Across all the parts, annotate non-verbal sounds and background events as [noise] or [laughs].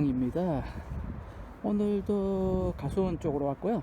방향입니다. 오늘도 가수원 쪽으로 왔고요.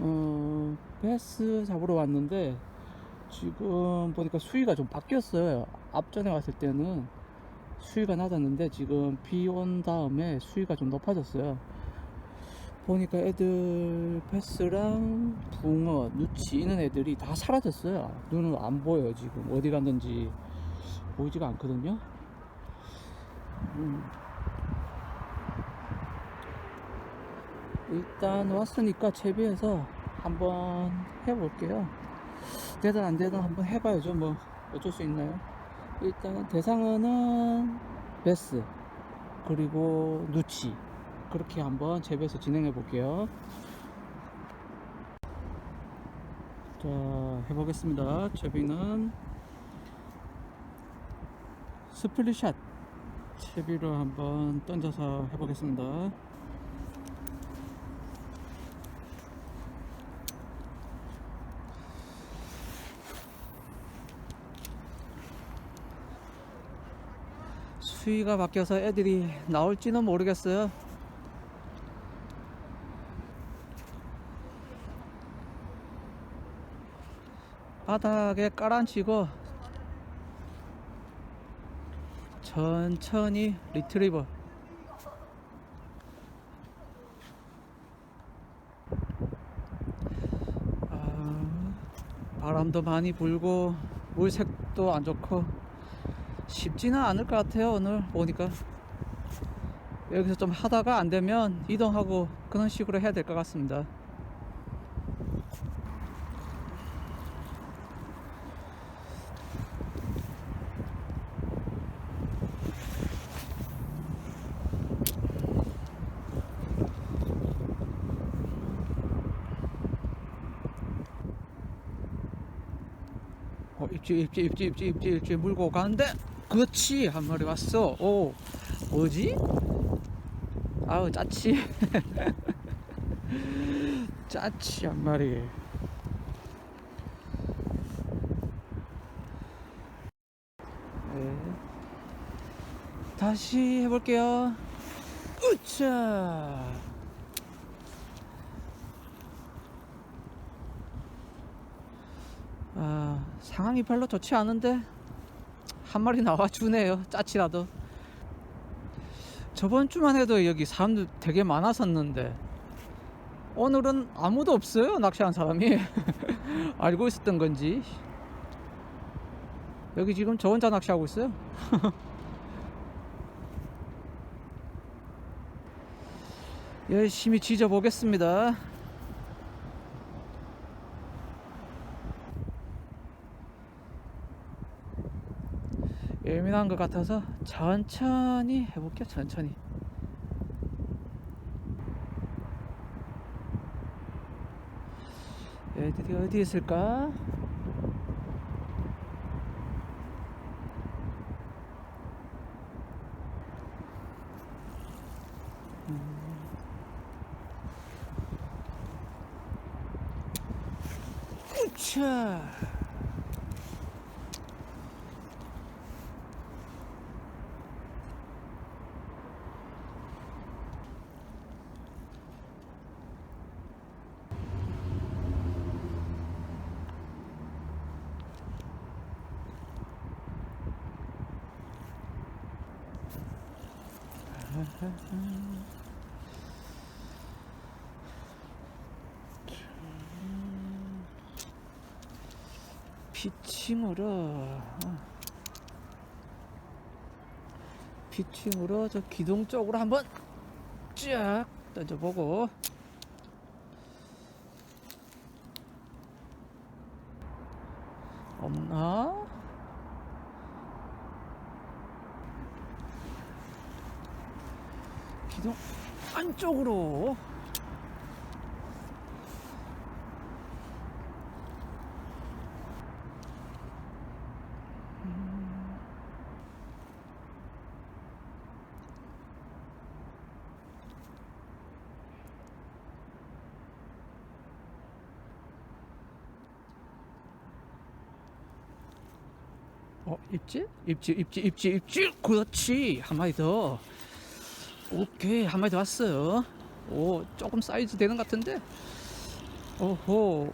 어, 베스 잡으러 왔는데 지금 보니까 수위가 좀 바뀌었어요. 앞전에 왔을 때는 수위가 낮았는데 지금 비 온 다음에 수위가 좀 높아졌어요. 보니까 애들 베스랑 붕어, 누치 이런 애들이 다 사라졌어요. 눈은 안 보여요 지금 어디 갔는지 보이지가 않거든요. 음. 일단 왔으니까 채비해서 한번 해볼게요. 되든 안 되든 한번 해봐야죠. 뭐 어쩔 수 있나요? 일단 대상어는 베스 그리고 누치 그렇게 한번 재배해서 진행해 볼게요. 자 해보겠습니다. 채비는 스플릿샷 채비로 한번 던져서 해보겠습니다. 수위가 바뀌어서 애들이 나올지는 모르겠어요. 바닥에 깔아앉히고 천천히 리트리버 아, 바람도 많이 불고 물색도 안 좋고 쉽지는 않을 것 같아요 오늘 보니까 여기서 좀 하다가 안 되면 이동하고 그런 식으로 해야 될 것 같습니다 어, 입질 입질 입질 입질 입질 입질 물고 가는데 그렇지. 한 마리 왔어. 오. 뭐지? 아우 짜치. [laughs] 짜치 한 마리. 네. 다시 해볼게요. 으차! 아, 상황이 별로 좋지 않은데 한 마리 나와주네요. 짜치라도. 저번 주만 해도 여기 사람들 되게 많았었는데 오늘은 아무도 없어요 낚시한 사람이. [laughs] 알고 있었던 건지. 여기 지금 저 혼자 낚시하고 있어요. [laughs] 열심히 지져 보겠습니다 예민한 것 같아서 천천히 해볼게요 천천히. 애들이 어디 있을까? 우 차 피칭으로 어. 피칭으로 저 기둥 쪽으로 한번 쫙 던져보고 없나? 기둥 안쪽으로 어 입질? 입질 입질 입질 입질! 그렇지! 한 마리 더. 오케이 한 마리 더 왔어요. 오 조금 사이즈 되는 것 같은데? 오호.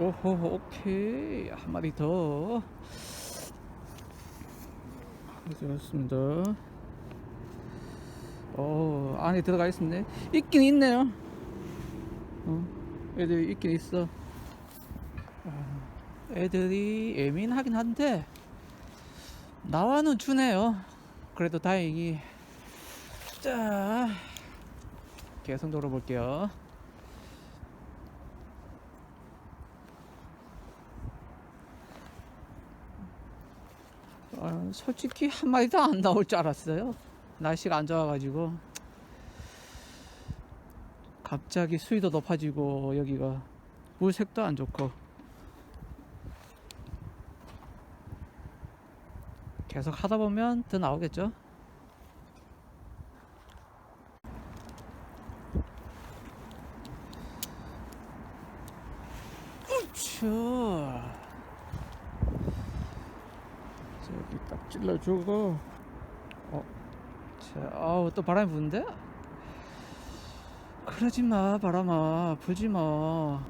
오호 오케이. 한 마리 더. 좋습니다. 어 안에 들어가 있습니다 있긴 있네요. 어, 애들이 있긴 있어. 어, 애들이 예민하긴 한데 나와는 주네요. 그래도 다행히. 자 계속 놀아볼게요. 어, 솔직히 한 마리도 안 나올 줄 알았어요. 날씨가 안 좋아가지고. 갑자기 수위도 높아지고 여기가 물색도 안 좋고 계속 하다 보면 더 나오겠죠? 우쭈 저기 딱 찔러주고. 어, 자, 아우 또 바람이 부는데? 그러지 마 바람아. 불지 마.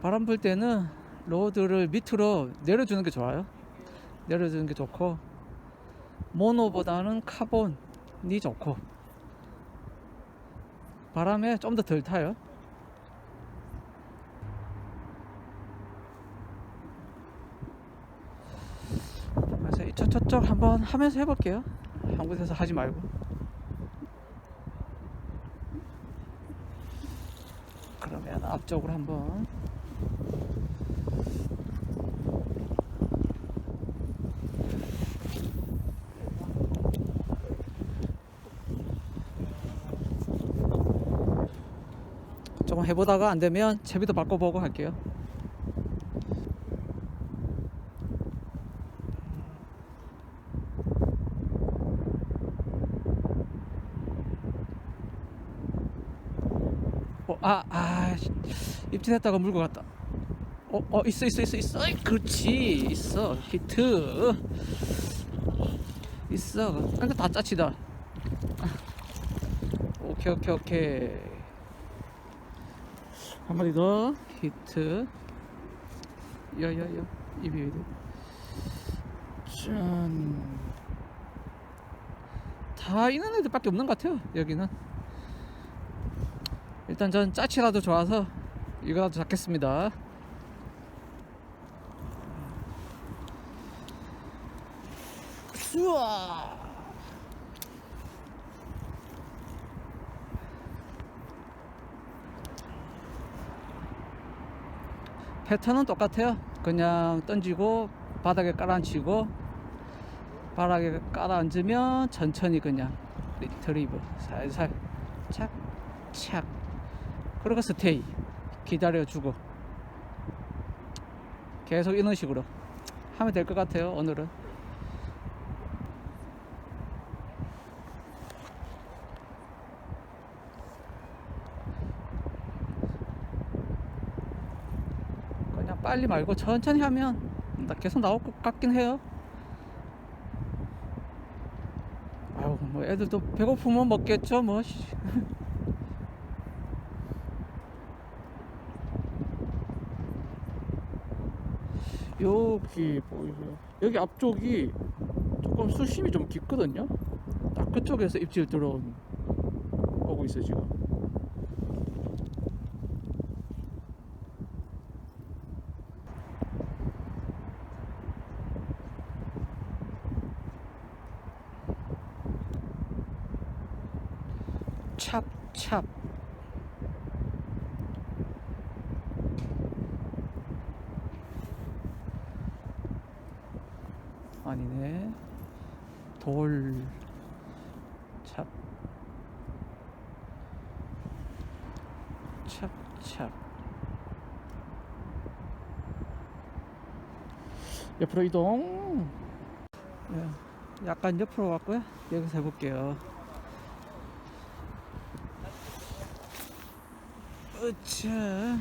바람 불 때는 로드를 밑으로 내려주는 게 좋아요. 내려주는 게 좋고 모노보다는 카본이 좋고. 바람에 좀 더 덜 타요. 그래서 이쪽 저쪽 한번 하면서 해볼게요. 한 곳에서 하지 말고. 그러면 앞쪽으로 한번 조금 해보다가 안 되면 채비도 바꿔보고 할게요. 어, 아, 아, 씨. 입질했다가 물고 갔다. 어, 어, 있어, 있어, 있어, 있어. 어이, 그렇지, 있어. 히트. 있어. 아, 이거 다 짜치다. 오케이, 오케이, 오케이. 한 마리 더. 히트. 야, 야, 야. 입이 왜 이래. 짠. 다 있는 애들밖에 없는 것 같아요, 여기는. 일단 전 짜치라도 좋아서 이거라도 잡겠습니다. 우와. 패턴은 똑같아요. 그냥 던지고 바닥에 깔아앉히고 바닥에 깔아앉으면 천천히 그냥 리트리브 살살 착착. 그리고 스테이. 기다려주고. 계속 이런 식으로 하면 될 것 같아요 오늘은 그냥 빨리 말고 천천히 하면 나 계속 나올 것 같긴 해요 아유 뭐 애들도 배고프면 먹겠죠 뭐 씨. [laughs] 여기 보이세요? 여기 앞쪽이 조금 수심이 좀 깊거든요. 딱 그쪽에서 입질 들어온 오고 있어 지금. 찹찹. 아니네. 돌 찹. 찹찹. 옆으로 이동. 네, 약간 옆으로 왔고요. 여기서 해볼게요 으차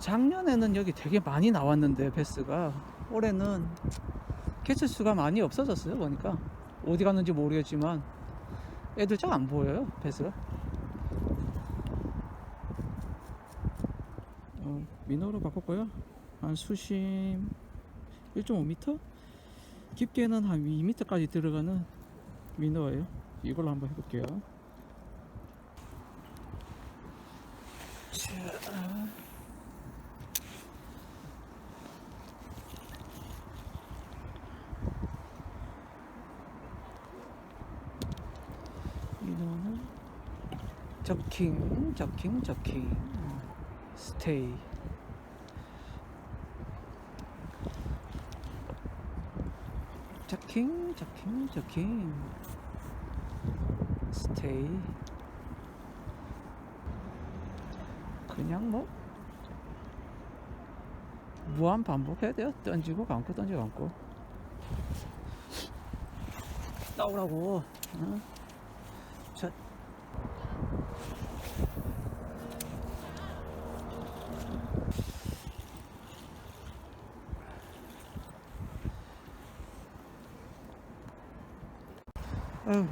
작년에는 여기 되게 많이 나왔는데 베스가. 올해는 개체 수가 많이 없어졌어요 보니까. 어디 갔는지 모르겠지만 애들 잘 안 보여요 베스가. 어, 민호로 바꿨고요? 한 수심 1.5m 깊게는 한 2m까지 들어가는 민호예요 이걸로 한번 해볼게요. 저킹 저킹 저킹. 어, 스테이. 저킹 저킹 저킹 스테이. 그냥 뭐 무한 반복해야 돼요. 던지고 감고 던지고 감고. 나오라고. 어? 자, 아유,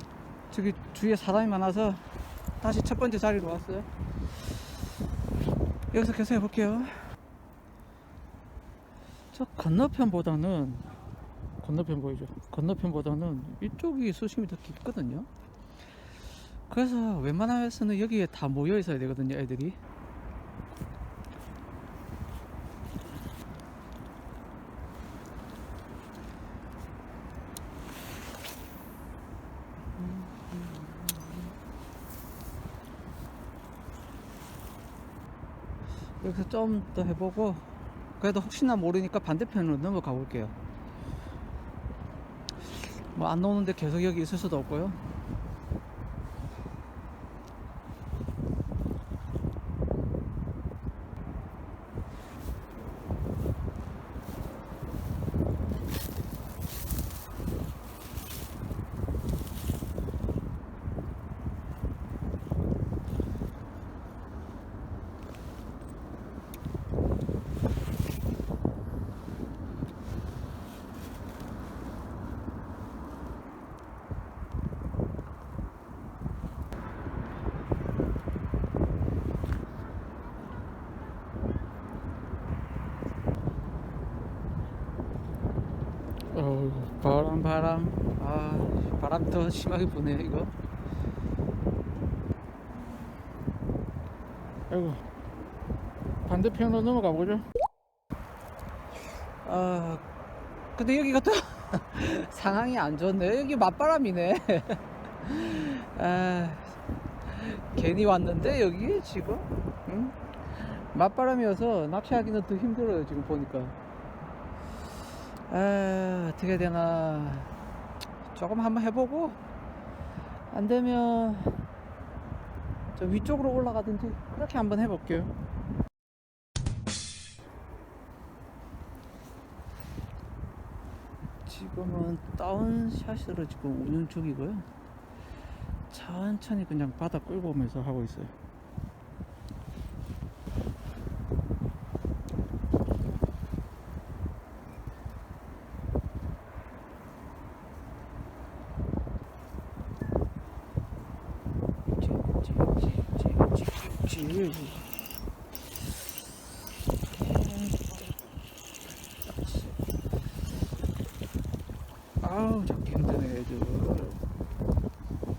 저기 주위에 사람이 많아서 다시 첫 번째 자리로 왔어요. 여기서 계속 해볼게요. 저 건너편보다는 건너편 보이죠? 건너편보다는 이쪽이 수심이 더 깊거든요. 그래서 웬만하면서는 여기에 다 모여 있어야 되거든요, 애들이. 여기서 좀 더 해보고 그래도 혹시나 모르니까 반대편으로 넘어가 볼게요. 뭐 안 나오는데 계속 여기 있을 수도 없고요 어우 바람 바람. 아 바람 더 심하게 부네 이거. 아이고. 반대편으로 넘어가 보죠. 아 근데 여기가 또 [laughs] 상황이 안 좋네. 여기 맞바람이네. [laughs] 아 괜히 왔는데 여기 지금? 응? 맞바람이어서 낚시하기는 더 힘들어요 지금 보니까 아, 어떻게 되나. 조금 한번 해보고, 안 되면, 저 위쪽으로 올라가든지, 그렇게 한번 해볼게요. 지금은 다운샷으로 지금 운영 중이고요. 천천히 그냥 바다 끌고 오면서 하고 있어요. 찌찌찌찌찌찌. 아우 잡기 힘드네 애들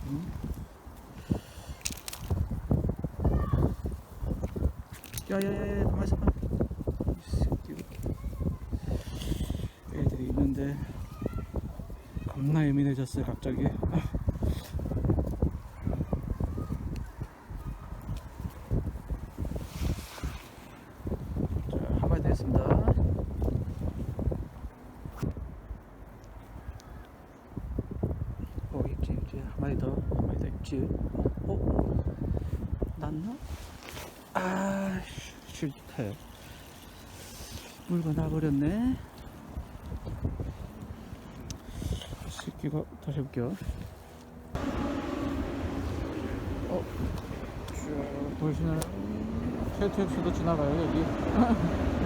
응? 야야야야 가만있어. 애들이 있는데 겁나 예민해졌어요 갑자기 자, 한 마리 더 했습니다. 어, 있지, 있지. 한 마리 더, 한 마리 더 있지. 어? 어? 났나? 아, 씨, 싫대. 물고 나버렸네. 이 새끼가 다시 해볼게요. 어, 쭉 보이시나요? KTX도 지나가요 여기 [laughs]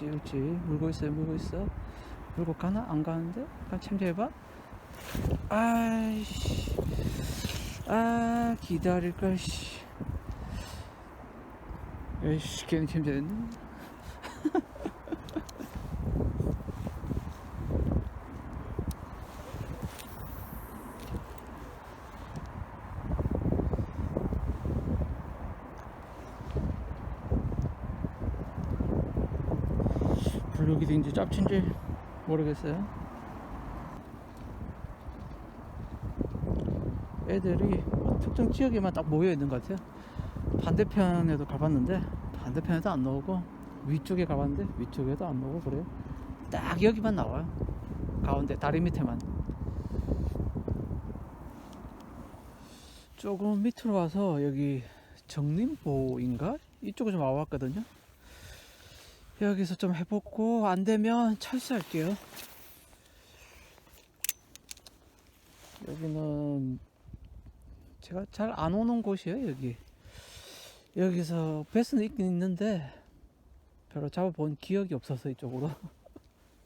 그렇지 그렇지 물고 있어요 물고 있어. 물고 가나? 안 가는데? 참조해봐. 아이씨. 아 기다릴 걸 씨. 에이씨 괜히 참조했네 [laughs] 블루기든지 짭친지 모르겠어요. 애들이 특정 지역에만 딱 모여 있는 것 같아요. 반대편에도 가봤는데 반대편에도 안 나오고 위쪽에 가봤는데 위쪽에도 안 나오고 그래요. 딱 여기만 나와요. 가운데 다리 밑에만. 조금 밑으로 와서 여기 정림보인가 이쪽에 좀 와봤거든요. 여기서 좀 해보고 안 되면 철수할게요. 여기는 제가 잘 안 오는 곳이에요. 여기 여기서 베스는 있긴 있는데 별로 잡아본 기억이 없어서 이쪽으로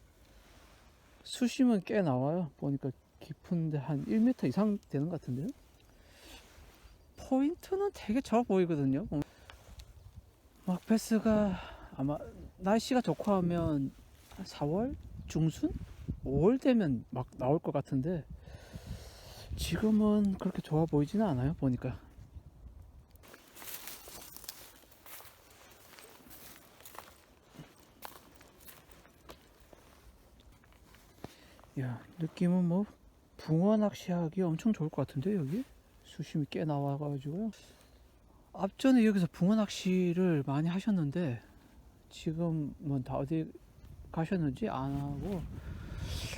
[laughs] 수심은 꽤 나와요. 보니까 깊은데 한 1m 이상 되는 것 같은데요. 포인트는 되게 좋아 보이거든요. 막 베스가 아마 날씨가 좋고 하면 4월? 중순? 5월 되면 막 나올 것 같은데 지금은 그렇게 좋아 보이지는 않아요 보니까. 야 느낌은 뭐 붕어 낚시하기 엄청 좋을 것 같은데 여기? 수심이 꽤 나와가지고요. 앞전에 여기서 붕어 낚시를 많이 하셨는데 지금은 다 어디 가셨는지 안 하고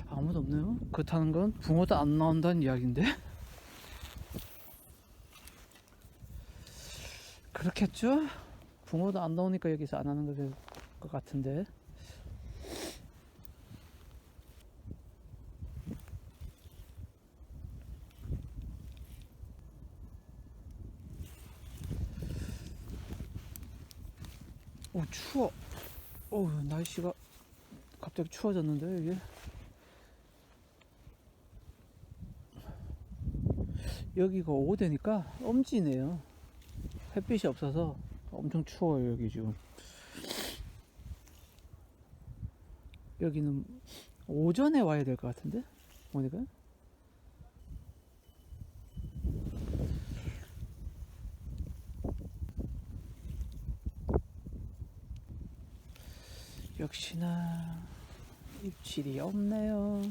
아무도 없네요. 그렇다는 건 붕어도 안 나온다는 이야기인데 그렇겠죠? 붕어도 안 나오니까 여기서 안 하는 것- 것 같은데 오 추워 어 날씨가 갑자기 추워졌는데 이게. 여기가 오후 되니까 엄지네요. 햇빛이 없어서 엄청 추워요 여기 지금. 여기는 오전에 와야 될 것 같은데? 보니까 역시나 입질이 없네요.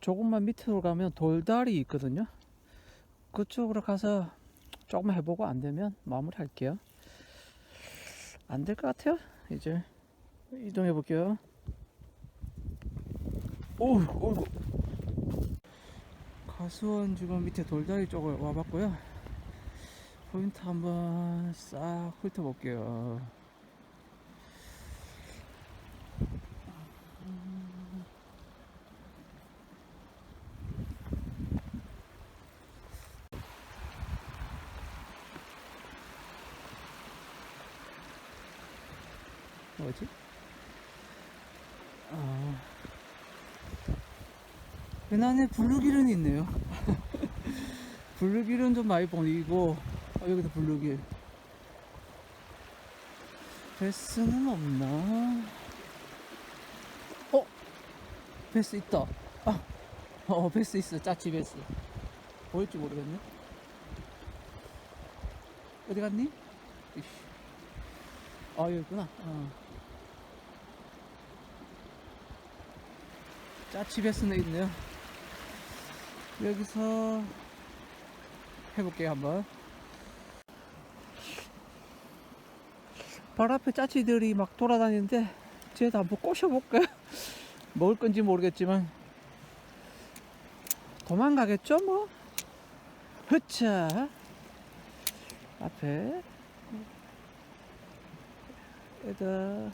조금만 밑으로 가면 돌다리 있거든요. 그쪽으로 가서 조금 해보고 안 되면 마무리 할게요. 안 될 것 같아요. 이제 이동해 볼게요. 오, 오, 가수원 지금 밑에 돌다리 쪽을 와봤고요. 포인트 한번 싹 훑어볼게요. 뭐지? 아, 근안에 블루길은 있네요. [laughs] 블루길은 좀 많이 보이고 어, 여기도 블루길. 베스는 없나? 어? 베스 있다. 아, 어, 베스 있어. 짜치 베스. 보일지 모르겠네. 어디 갔니? 이씨. 아, 여기 있구나. 어. 짜치 베스는 있네요. 여기서 해볼게요, 한번. 발 앞에 짜치들이 막 돌아다니는데, 쟤도 한번 꼬셔볼까요? [laughs] 먹을 건지 모르겠지만, 도망가겠죠, 뭐? 흐차. 앞에. 애들.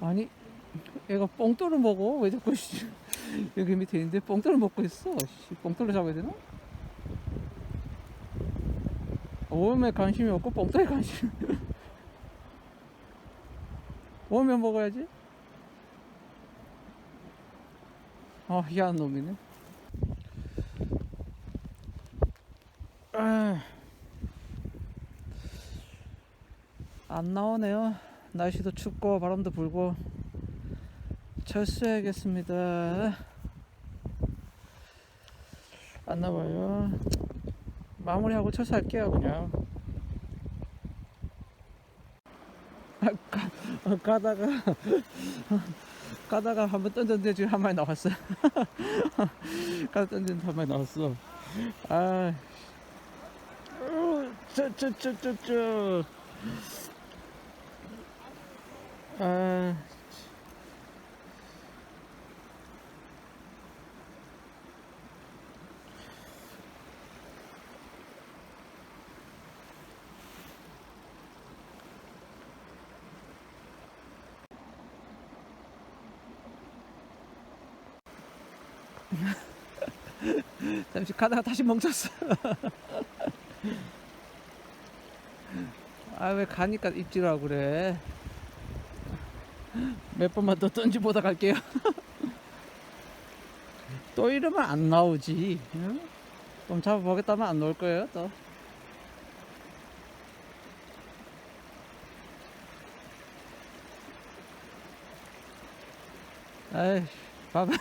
아니, 얘가 뽕돌을 먹어. 왜 자꾸, 씨. [laughs] 여기 밑에 있는데 뽕돌을 먹고 있어. 씨, 뽕돌을 잡아야 되나? 오음에 관심이 없고 뽕돌에 관심. 오면 먹어야지. 아, 희한한 놈이네. 아, 안 나오네요. 날씨도 춥고 바람도 불고 철수해야겠습니다. 안 나와요. 마무리하고 철수할게요, 그냥. 아, 가, 어, 가다가 가다가 [laughs] 한번 던졌는데 지금 한 마리 나왔어요. [laughs] 가다 던졌는데 한 마리 나왔어. 아, 저저저저저. 아, [laughs] 잠시 가다가 다시 멈췄어. 아 왜 가니까 입질하고 그래. 몇 번만 더 던지보다 갈게요. [laughs] 또 이러면 안 나오지. 응? 좀 잡아보겠다면 안 나올 거예요, 또. 아이씨, 봐봐.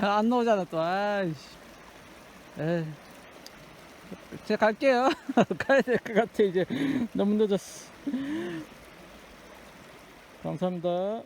안 나오잖아, 또. 아이씨. 에이. 제가 갈게요. [laughs] 가야 될 것 같아, 이제. 너무 늦었어. 감사합니다.